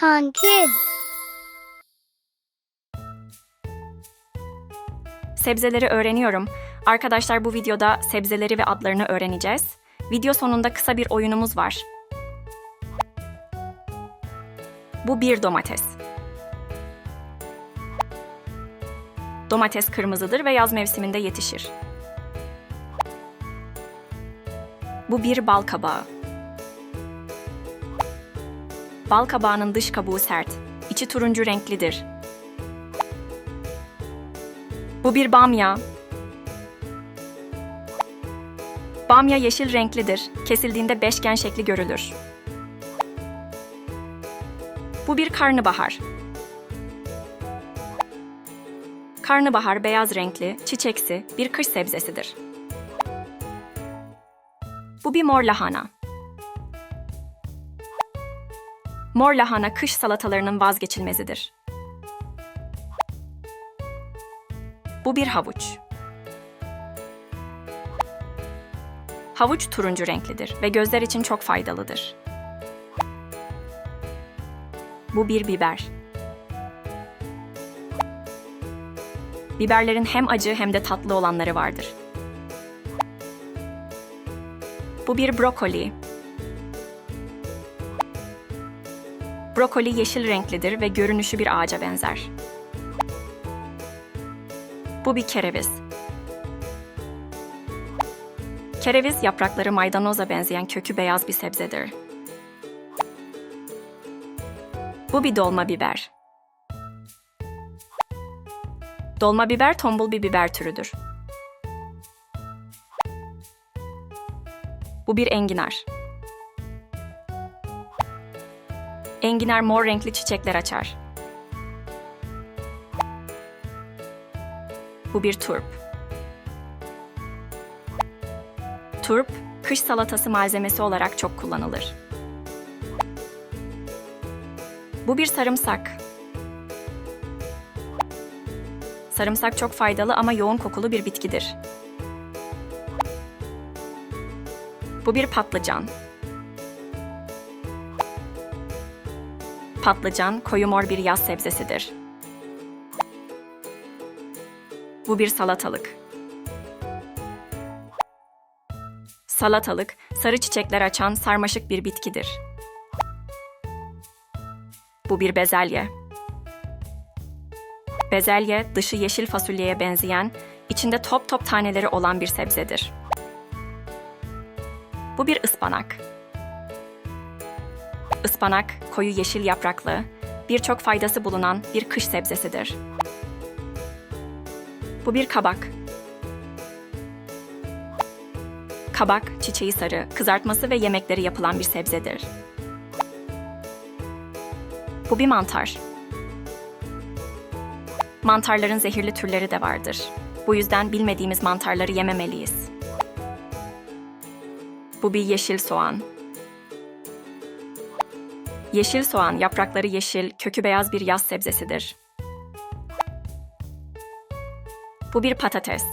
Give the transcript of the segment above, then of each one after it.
Kids. Sebzeleri öğreniyorum. Arkadaşlar bu videoda sebzeleri ve adlarını öğreneceğiz. Video sonunda kısa bir oyunumuz var. Bu bir domates. Domates kırmızıdır ve yaz mevsiminde yetişir. Bu bir bal kabağı. Bal kabağının dış kabuğu sert, içi turuncu renklidir. Bu bir bamya. Bamya yeşil renklidir. Kesildiğinde beşgen şekli görülür. Bu bir karnabahar. Karnabahar beyaz renkli, çiçeksi bir kış sebzesidir. Bu bir mor lahana. Mor lahana kış salatalarının vazgeçilmezidir. Bu bir havuç. Havuç turuncu renklidir ve gözler için çok faydalıdır. Bu bir biber. Biberlerin hem acı hem de tatlı olanları vardır. Bu bir brokoli. Brokoli yeşil renklidir ve görünüşü bir ağaca benzer. Bu bir kereviz. Kereviz yaprakları maydanoza benzeyen kökü beyaz bir sebzedir. Bu bir dolma biber. Dolma biber tombul bir biber türüdür. Bu bir enginar. Enginar mor renkli çiçekler açar. Bu bir turp. Turp, kış salatası malzemesi olarak çok kullanılır. Bu bir sarımsak. Sarımsak çok faydalı ama yoğun kokulu bir bitkidir. Bu bir patlıcan. Patlıcan koyu mor bir yaz sebzesidir. Bu bir salatalık. Salatalık, sarı çiçekler açan sarmaşık bir bitkidir. Bu bir bezelye. Bezelye, dışı yeşil fasulyeye benzeyen, içinde top top taneleri olan bir sebzedir. Bu bir ıspanak. Ispanak, koyu yeşil yapraklı, birçok faydası bulunan bir kış sebzesidir. Bu bir kabak. Kabak, çiçeği sarı, kızartması ve yemekleri yapılan bir sebzedir. Bu bir mantar. Mantarların zehirli türleri de vardır. Bu yüzden bilmediğimiz mantarları yememeliyiz. Bu bir yeşil soğan. Yeşil soğan, yaprakları yeşil, kökü beyaz bir yaz sebzesidir. Bu bir patates.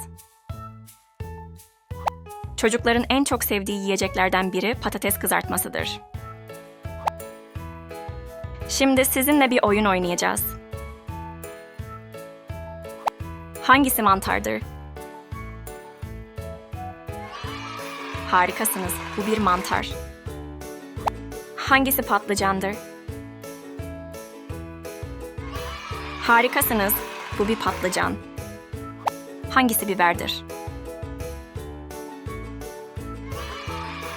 Çocukların en çok sevdiği yiyeceklerden biri patates kızartmasıdır. Şimdi sizinle bir oyun oynayacağız. Hangisi mantardır? Harikasınız. Bu bir mantar. Hangisi patlıcandır? Harikasınız. Bu bir patlıcan. Hangisi biberdir?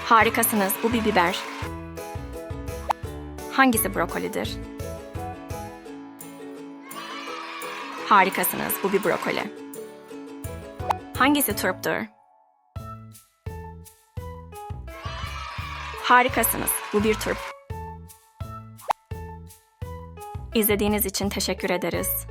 Harikasınız. Bu bir biber. Hangisi brokolidir? Harikasınız. Bu bir brokoli. Hangisi turptur? Harikasınız. Bu bir turp. İzlediğiniz için teşekkür ederiz.